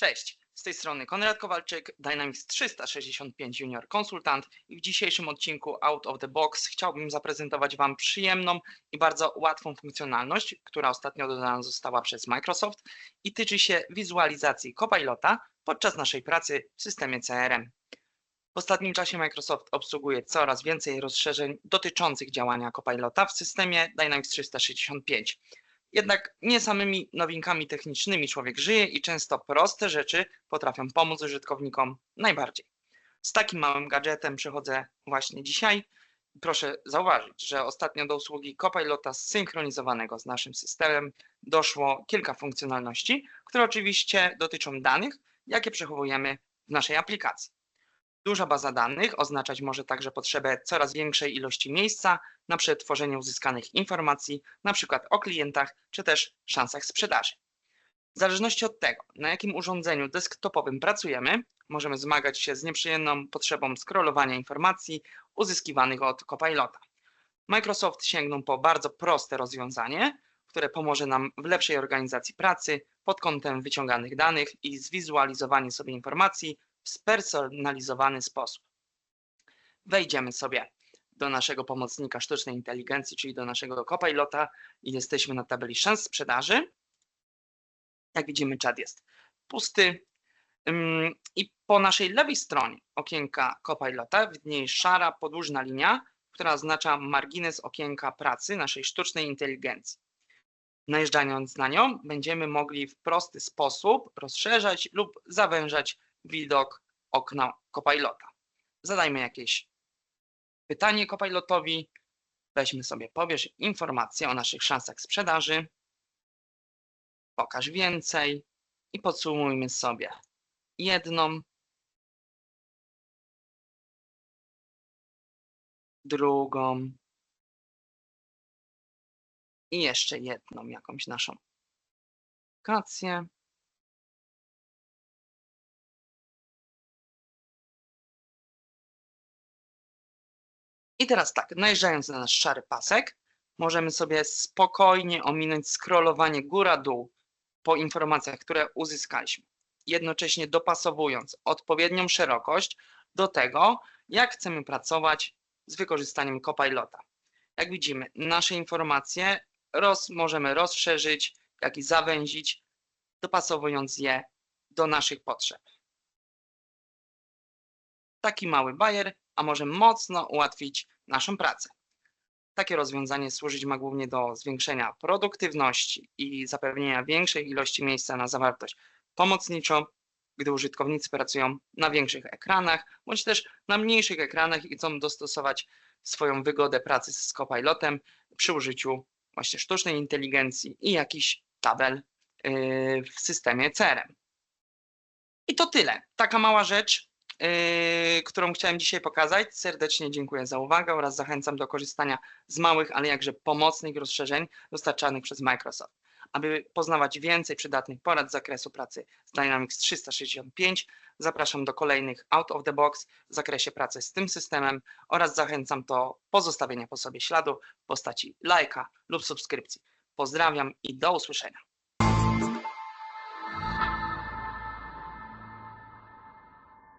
Cześć, z tej strony Konrad Kowalczyk, Dynamics 365 Junior Konsultant i w dzisiejszym odcinku Out of the Box chciałbym zaprezentować Wam przyjemną i bardzo łatwą funkcjonalność, która ostatnio dodana została przez Microsoft i tyczy się wizualizacji Copilota podczas naszej pracy w systemie CRM. W ostatnim czasie Microsoft obsługuje coraz więcej rozszerzeń dotyczących działania Copilota w systemie Dynamics 365. Jednak nie samymi nowinkami technicznymi człowiek żyje i często proste rzeczy potrafią pomóc użytkownikom najbardziej. Z takim małym gadżetem przychodzę właśnie dzisiaj. Proszę zauważyć, że ostatnio do usługi Copilota zsynchronizowanego z naszym systemem doszło kilka funkcjonalności, które oczywiście dotyczą danych, jakie przechowujemy w naszej aplikacji. Duża baza danych oznaczać może także potrzebę coraz większej ilości miejsca na przetworzenie uzyskanych informacji, np. o klientach czy też szansach sprzedaży. W zależności od tego, na jakim urządzeniu desktopowym pracujemy, możemy zmagać się z nieprzyjemną potrzebą scrollowania informacji uzyskiwanych od Copilota. Microsoft sięgnął po bardzo proste rozwiązanie, które pomoże nam w lepszej organizacji pracy pod kątem wyciąganych danych i zwizualizowanie sobie informacji w spersonalizowany sposób. Wejdziemy sobie do naszego pomocnika sztucznej inteligencji, czyli do naszego Copilota i jesteśmy na tabeli szans sprzedaży. Jak widzimy, czat jest pusty. I po naszej lewej stronie okienka Copilota widnieje szara podłużna linia, która oznacza margines okienka pracy naszej sztucznej inteligencji. Najeżdżając na nią, będziemy mogli w prosty sposób rozszerzać lub zawężać widok okna Copilota. Zadajmy jakieś pytanie Copilotowi. Weźmy sobie, pobierz informacje o naszych szansach sprzedaży. Pokaż więcej i podsumujmy sobie jedną, drugą i jeszcze jedną jakąś naszą aplikację. I teraz tak, najeżdżając na nasz szary pasek, możemy sobie spokojnie ominąć scrollowanie góra-dół po informacjach, które uzyskaliśmy, jednocześnie dopasowując odpowiednią szerokość do tego, jak chcemy pracować z wykorzystaniem Copilota. Jak widzimy, nasze informacje roz, możemy rozszerzyć, jak i zawęzić, dopasowując je do naszych potrzeb. Taki mały bajer, a może mocno ułatwić naszą pracę. Takie rozwiązanie służyć ma głównie do zwiększenia produktywności i zapewnienia większej ilości miejsca na zawartość pomocniczą, gdy użytkownicy pracują na większych ekranach, bądź też na mniejszych ekranach i chcą dostosować swoją wygodę pracy z Copilotem przy użyciu właśnie sztucznej inteligencji i jakichś tabel yy, w systemie CRM. I to tyle. Taka mała rzecz, którą chciałem dzisiaj pokazać. Serdecznie dziękuję za uwagę oraz zachęcam do korzystania z małych, ale jakże pomocnych rozszerzeń dostarczanych przez Microsoft. Aby poznawać więcej przydatnych porad z zakresu pracy z Dynamics 365, zapraszam do kolejnych Out of the Box w zakresie pracy z tym systemem oraz zachęcam do pozostawienia po sobie śladu w postaci lajka lub subskrypcji. Pozdrawiam i do usłyszenia.